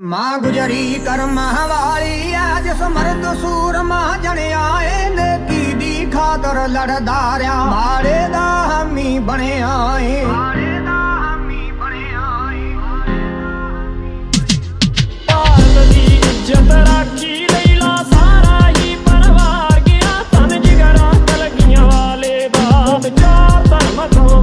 ਮਾਂ ਗੁਜਰੀ ਕਰਮਾਂ ਵਾਲੀ ਐ ਜਿਸ ਮਰਦ ਸੂਰਮਾ ਜਣਿਆ ਏ ਨੇਕੀ ਦੀ ਖਾਤਰ ਲੜਦਾ ਰਿਆ? ਮਾੜੇ ਦਾ ਹਾਮੀ ਬਣਿਆ ਏ। ਮਾੜੇ ਦਾ ਹਾਮੀ ਬਣਿਆ ਏ। ਭਾਰਤ ਦੀ ਇੱਜ਼ਤ ਰਾਖੀ ਚਾਰ ਧਰਮ ਤੋਂ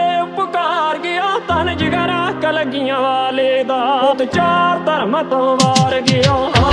ਜਾਨ ਕਲਗੀਆਂ ਵਾਲੇ ਦਾ ਤੂੰ ਚਾਰ ਧਰਮ ਤੋਂ ਵਾਰ ਗਿਆ